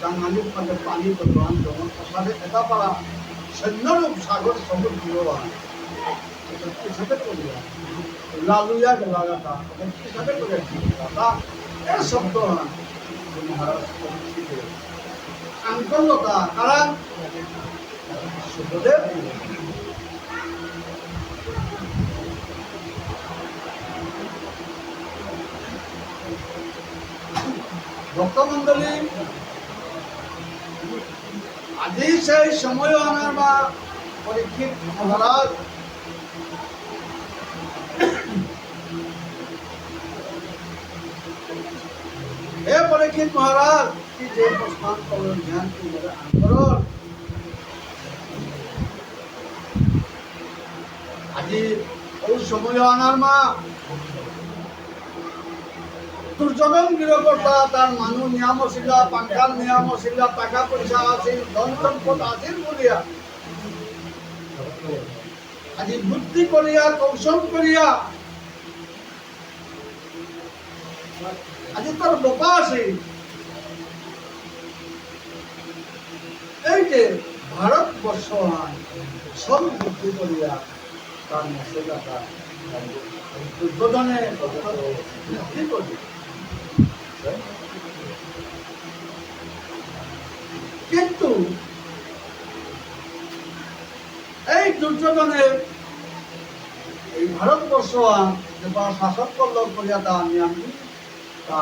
জানহানির মধ্যে পানি প্রদান যখন প্রসাদে এটা পারা সৈন্যরূপ সাগর সবুজ বিরোবান পিছাতে করিয়া? লালুয়া গেলাগাটা পিছাতে করিয়া? দাদা এর শব্দ না মহারাজ আঙ্কলতা কারণ সুখদেব। ভক্তমণ্ডলী আজি সেই সময় আনার বা পরীক্ষিত মহারাজ হে পরীক্ষিত মহারাজ, কি যে প্রস্থান করলেন, ধ্যান কি আন্দোলন আজি ওই সময় আনার মা দুর্যোগন গৃহকর্তা তার মানুষ নিয়ম ছিল পাঙ্কাল নিয়ম ছিল টাকা পয়সা আছিল ধন সম্পদ আছিল বলিয়া। আজি বুদ্ধি করিয়া, কৌশল করিয়া, আজি তোর বোকা আছে। এই যে ভারতবর্ষ সব বুদ্ধি করিয়া তার মশলাটা দুর্যোধনে বুদ্ধি করি এই দুর্যোধনের এই ভারতবর্ষ যে তার শাসক করল করিয়া তা আমি আমি তা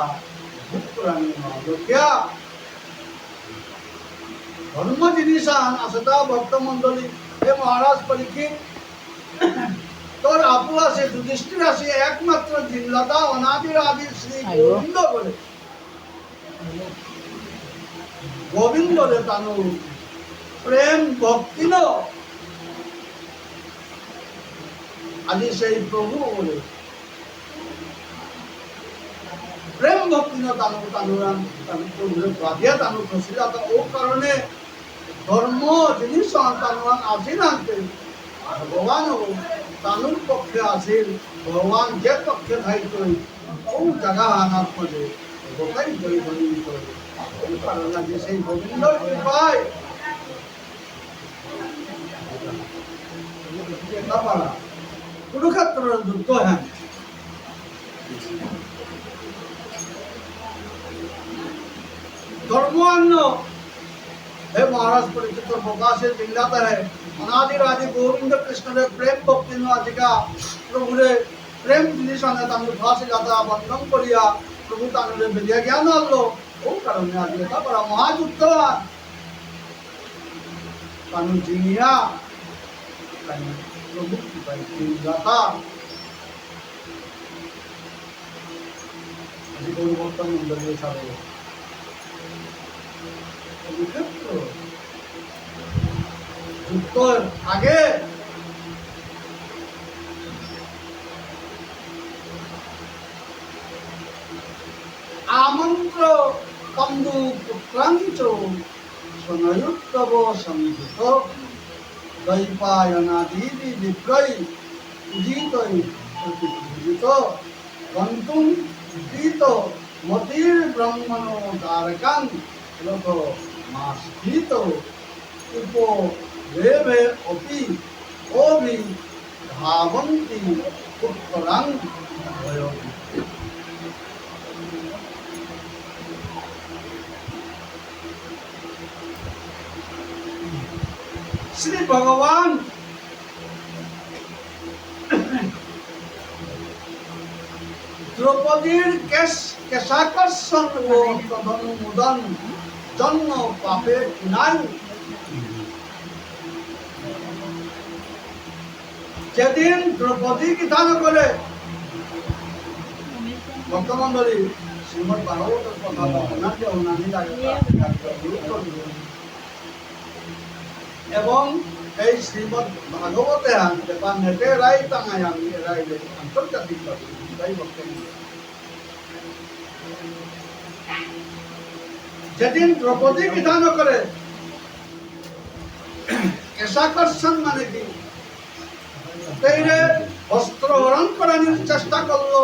ধর্ম জিনিস আছে তা ভক্তমণ্ডলী হে মহারাজ পরীক্ষিত তোর আপু আছে যুধিষ্ঠির আছে একমাত্র জিল্লাদা অনাদির আদির শ্রী গোবিন্দ বলে। গোবিন্দ রে তানু প্রেম ভক্তি ন সেই প্রভু বলে। প্রেম ভক্তি ন তানু তানুরাম তানু খসিলা ও কারণে ধর্ম জিনিস তানুরাম আসি নাতে ভগবান তানুর পক্ষে আসিল ভগবান যে পক্ষে থাকতো ও জায়গা আনার পরে গোটাই জয় ধনী করে। যে সেই গোবিন্দর কৃপায়। পারা কুরুক্ষেত্রের যুদ্ধ হ্যাঁ धर्मान्न हे महाराज परिचित प्रकाशे जिल्ह्यात आहे अनादि राजे गोविंद कृष्ण रे प्रेम भक्ती अधिका प्रभु रे प्रेम जिनिस আনে তামু ফাঁসে যাতা বন্ধন করিয়া প্রভু তানুরে বিদ্যা জ্ঞান আনলো ও কারণে আজ এটা বড় মহাযুদ্ধ তানু জিনিয়া তানু প্রভু কৃপায় যাতা আজি গৌরবর্তন মন্দিরে ছাড়ো যুক্তর আগে। আমন্ত্র কন্দু পুত্রাঞ্চ সোনয়ুত্তব সংযুত দৈপায়নাদিদি বিক্রয় উদিতই প্রতিপূজিত গন্তুম গীত মতির ব্রহ্মণ দ্বারকাং লোক মাস্থিত উপ রেবে অপি অভি ধাবন্তি উত্তরাং ভয়তি শ্রী ভগবান দ্রৌপদীর কেশ কেশাকর্ষণ জন্ম পাপের নাই যেদিন দ্রৌপদী কি দান করে ভক্তমন্ডলী শ্রীমদ ভাগবতের কথা ওনাকে ওনানি লাগে এবং এই শ্রীমদ ভাগবতে আনতে বা নেটে রাই টাঙায় আমি রাইলে আন্তর্জাতিক যেদিন দ্রৌপদী বিধান করে কেশাকর্ষণ মানে কি অস্ত্র হরণ করানোর চেষ্টা করল।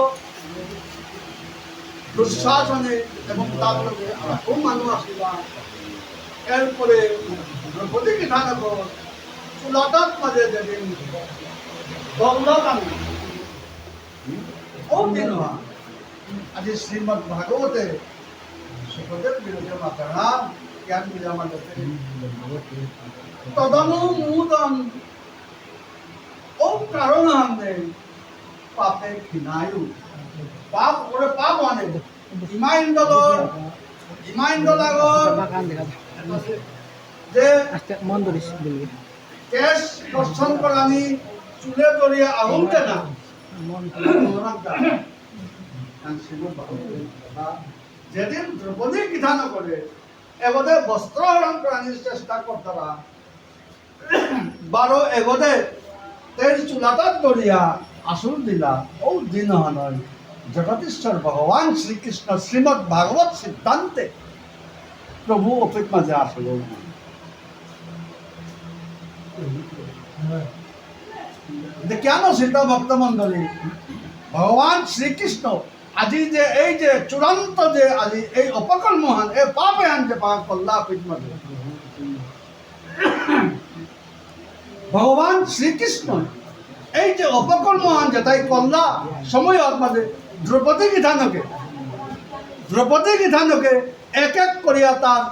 দুঃশাসনে এবং তার লোকে খুব মানুষ আসিবা এরপরে দ্রৌপদী বিধান চুলাটার মাঝে যেদিন দণ্ডক আনি ও দিন আজি শ্রীমদ ভাগবতে সুখদেব বিরোধী মাতারা জ্ঞান বিরামা তদনু মুদম। ও কারণ আমনে পাপে খিনায়ু পাপ ওরে পাপ আনে ইমাইন্ডলর ইমাইন্ডলাগর যে কেশ দর্শন করানি চুলে দরিয়া আহুনতে না। যেদিন দ্রৌপদী বিধান করে এগোদে বস্ত্র হরণ করানির চেষ্টা করতারা। বারো এগোদে তের চুলাটার দরিয়া আসুর দিলা। ও দিন হনয় জগদীশ্বর ভগবান শ্রীকৃষ্ণ শ্রীমদ ভাগবত সিদ্ধান্তে প্রভু অপিত মাঝে আসলো। যে কেন সীতা ভক্ত মন্ডলী? ভগবান শ্রীকৃষ্ণ আজি যে এই যে চূড়ান্ত যে আজি এই অপকর্ম হান, এই পাপে হান যে পাপ কল্লা পিঠমাতে ভগবান শ্রীকৃষ্ণ এই যে অপকর্ম হান যে তাই কল্লা সময় মাঝে দ্রৌপদী বিধানকে দ্রৌপদী বিধানকে এক এক করিয়া তার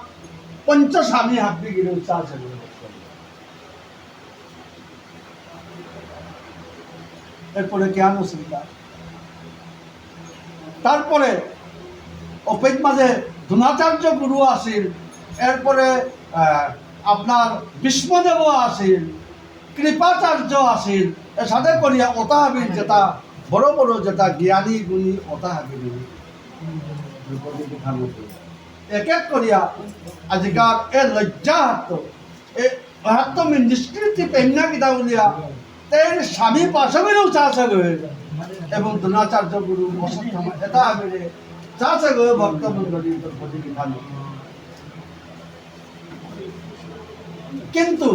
পঞ্চস্বামী হাবি গিরে উচ্চার এরপরে জ্ঞান অসুবিধা তারপরে অপেত মাঝে দ্রোণাচার্য গুরু আসিল, এরপরে আপনার ভীষ্মদেব আসিল, কৃপাচার্য আসিল এর সাথে করিয়া অতাহাবির যেটা বড় বড় যেটা জ্ঞানী গুণী অতাহাবির এক এক করিয়া আজিকার এ লজ্জা হাত এ হাত নিষ্কৃতি পেমনা কিতা উলিয়া তের স্বামী পাশবেরও চাষে গয়ে এবং দ্রোণাচার্য গুরু অশ্বত্থামা এটা আবেরে চাষে গয়ে কিন্তু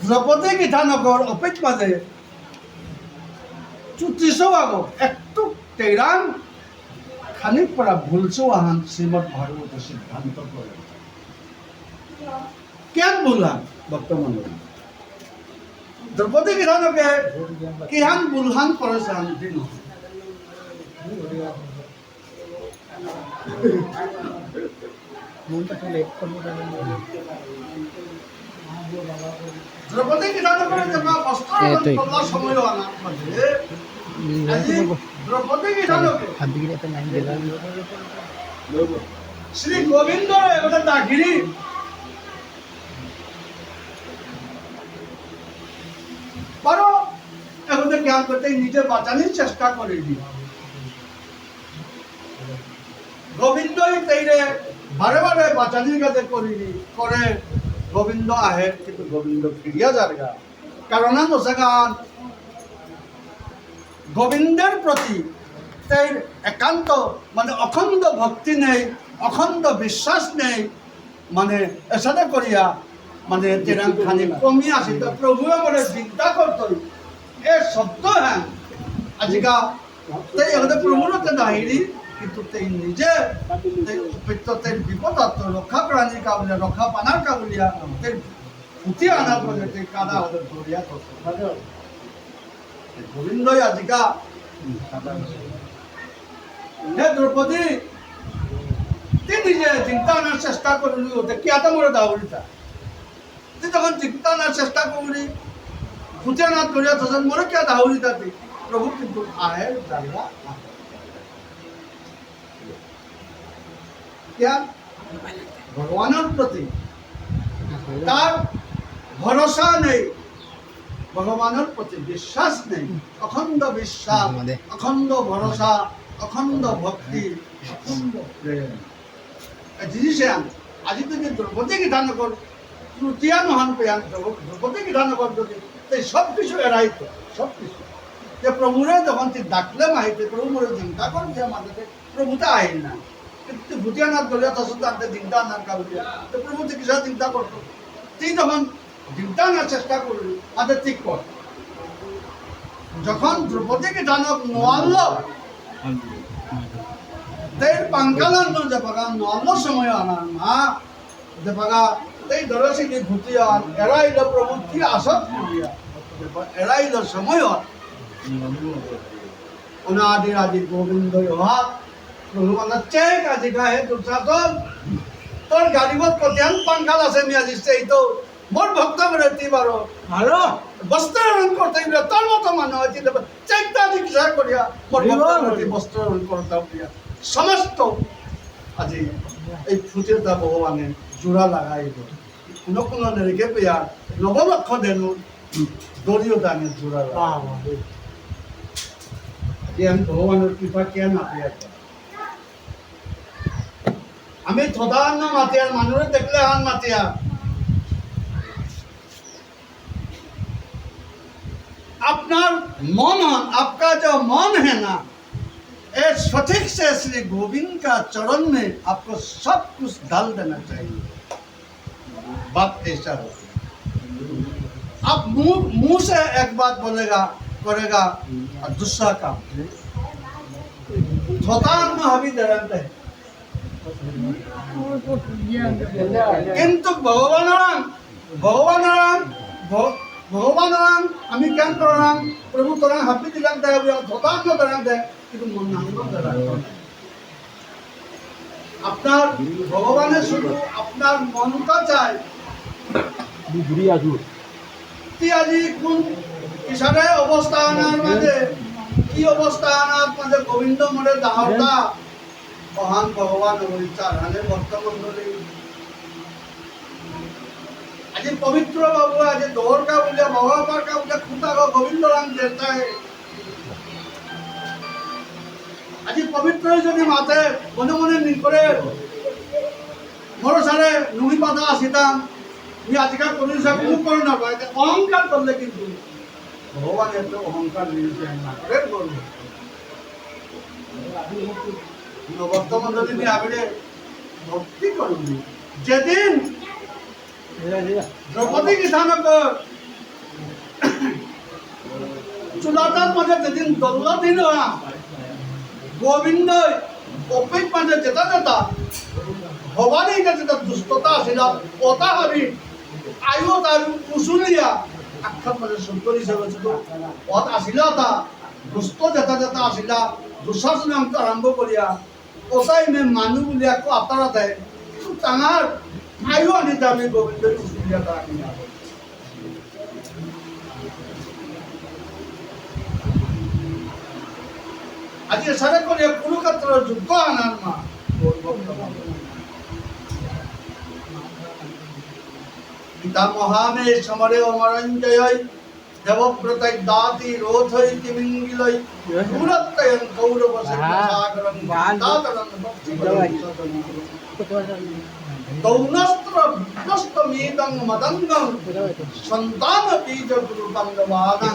দ্রৌপদী বিধানগর অপেক্ষা মাঝে চুত্রিশও আগো একটু তেরাং খানিক পরা ভুলছো আহান শ্রীমদ ভাগবত সিদ্ধান্ত করে। কেন বললাম ভক্ত মন্ডলী দ্রৌপদী বিধানকে কিহান বুলহান করেছে আনতে নহয় দ্রৌপদী বিধানকে যেমন বস্ত্র সময় আনার মাঝে দ্রৌপদী শ্রী গোবিন্দ একটা দাগিরি পারো এখন জ্ঞান করতে নিজে বাঁচানোর চেষ্টা বারে বারে করিনি করে গোবিন্দ আহে, কিন্তু গোবিন্দ ফিরিয়া যারগা কারণ গান, গোবিন্দের প্রতি একান্ত মানে অখণ্ড ভক্তি নেই, অখণ্ড বিশ্বাস নেই মানে এসাদে করিয়া মানে তেরাং খানি কমি আসি, তো প্রভুয়ে বলে চিন্তা করতো এ সত্য হ্যাঁ। আজিকা তাই এখানে প্রভুরতে নাহিরি কিন্তু তাই নিজে উপেত্য তাই বিপদ আত্ম রক্ষা প্রাণী কাবুলিয়া, রক্ষা পানার ওদের গোবিন্দই আজিকা দ্রৌপদী তুই নিজে চিন্তা আনার চেষ্টা করলি ওতে কি আতা মরে তুই যখন চিন্তা আনার চেষ্টা করলি খুঁজে না ধরিয়া তখন মরে কে দাউরিতা তুই প্রভু কিন্তু আয়ের জায়গা क्या ভগবানের প্রতি তার ভরসা নেই। ভগবানের প্রতি বিশ্বাস নেই। অখণ্ড বিশ্বাস অখণ্ড ভরসা অখণ্ড ভক্তি অখণ্ড প্রেম। জিনিসে আজি তুমি দ্রৌপদী গীতানগর তৃতীয়া নহন পেয়ান দ্রৌপদী বিধানগর যদি। এই সব কিছু এড়াইতো সব কিছু যে প্রভুরে যখন তুই ডাকলে মাহিতে, প্রভু মোরে চিন্তা কর যে মাঝে প্রভুতে আহিল না। কিন্তু ভুটিয়া না দলীয় তসত আনতে চিন্তা না কাউকে তো প্রভু তুই কিসা চিন্তা করতো? তুই যখন চিন্তা না চেষ্টা করলি মাঝে ঠিক কর। যখন দ্রৌপদীকে জানক নোয়াল্ল, তের পাঙ্কালান্ন যে পাগা, নোয়াল্ল সময় আনার মা, যে পাগা তেই দরসিনী ভুতিয়া এরাইল প্রভুতি আসত করিয়া এরাইল সময় অনাদি আদি গোবিন্দ ইহা প্রভু মানে চেক আজি গাহে দুর্সাধন তোর গাড়িবত কতিয়ান পাঙ্কাল আছে নি আজি সেই তো মোর ভক্ত বেরতি বারো ভালো বস্ত্রহরণ করতে গেলে তোর মতো মানুষ আছে চেকটা দীক্ষা করিয়া মোর ভক্ত বস্ত্রহরণ করতে সমস্ত আজি এই ফুটেটা ভগবানের জোড়া লাগাইব কোনো কোনো নেরেকে পেয়া নবলক্ষ দেনু দলীয় দানের জোড়া লাগাই যে আমি ভগবানের কৃপা কেন নাপিয়া আমি থদান্ন মাতিয়ার মানুষের দেখলে হান মাতিয়া আপনার मन आपका जो मन है ना ये सटीक से श्री गोविंद का चरण में आपको सब कुछ डाल देना चाहिए बात ऐसा हो आप मुंह मुंह से एक बात बोलेगा करेगा और दूसरा काम थोतान हावी दरंत है কিন্তু ভগবানারাম ভগবানারাম ভ- ভগবানারাম আমি কেন করাম প্রভু তোরা হাপি দিলাম দেয় ধতাঙ্গ দাঁড়ান দেয় কিন্তু মন আপনার ভগবানের শুধু আপনার মনটা আজি। কোন কিসারে অবস্থা আনার মাঝে কি অবস্থা আনার মাঝে গোবিন্দ মহান ভগবান আজি পবিত্র বাবু আজি বলে বাবা পারকা বলে খুঁটা গোবিন্দ রাম দেতায় আজি পবিত্র যদি মাতে মনে মনে নি করে মোর সারে নুহি পাতা আসিতাম নি আজকাল কোন সব মুখ করে না পায় অহংকার করলে কিন্তু। ভগবানের তো অহংকার নিয়েছে না করে করবে বর্তমান যদি আগে ভক্তি করবি যেদিন দ্রৌপদী কিষানকৰ চুলাটাত মাজে যেদিন দল্লা দিন গোবিন্দই অপেক মাজে যেটা যেটা ভবানী যেটা দুষ্টতা আছিল অতা ভাবি আয়ু তাৰ উচুলীয়া আখ্যাত মাজে সুন্দৰী হিচাপে অত আছিল এটা দুষ্ট যেটা যেটা আছিল দুঃশাসন আৰম্ভ কৰিয়া অতাই মে মানুহ বুলি আকৌ আঁতৰা দেয়। ডাঙৰ আয়ু আনি দামি গোবিন্দৰ উচুলীয়া এটা আনি আহে। আজি এচাৰে কৰি কুৰুক্ষেত্ৰৰ যুদ্ধ আনাৰ মা। পিতা মহামে সমরে অমরঞ্জয় দেবব্রতৈ দাতি রোধৈ তিমিঙ্গিলৈ দূরত্বয়ং কৌরব সাগরং দাতরং দৌনস্ত্র মদঙ্গং। সন্তান বীজ গুরু বঙ্গবাদং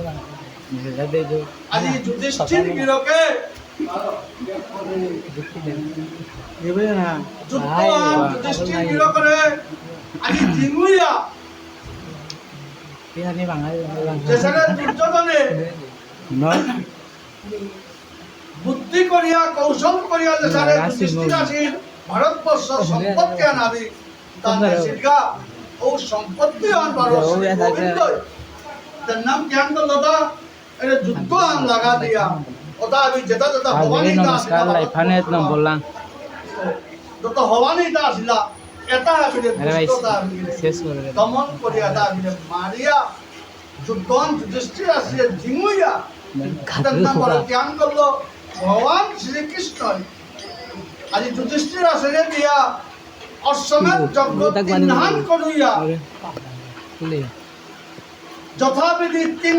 মৰিয়া আজি যুধিষ্ঠিৰ গিৰকে যুদ্ধ যুধিষ্ঠিৰ গিৰকৰে আজি জিঙুয়া যেসারে দুর্যোধনে বুদ্ধি করিয়া কৌশল করিয়া যেসারে যুধিষ্ঠির আসিল ভারতবর্ষ সম্পদকে আনাবি সিদ্ধা ও সম্পত্তি আন পারো তার নাম জ্ঞান দাদা এটা যুদ্ধ আন লাগা দিয়া। ওটা আমি যেটা যেটা ভবানী নমস্কাৰ লাইফানে নম্বৰলাং যত ভবানী আসিলা এটা আসলে আরে ভাই দুষ্টতা আসলে শেষ করে দে দমন করিয়া আসলে মারিয়া যুদ্ধন যুধিষ্ঠির আসলে ঝিঙুইয়া অত্যন্ত বড় জ্ঞান করল ভগবান শ্রীকৃষ্ণ আজ যুধিষ্ঠির আসলে দিয়া? অশ্বমেধ যজ্ঞ তিনহান করিয়া যথাবিধি তিন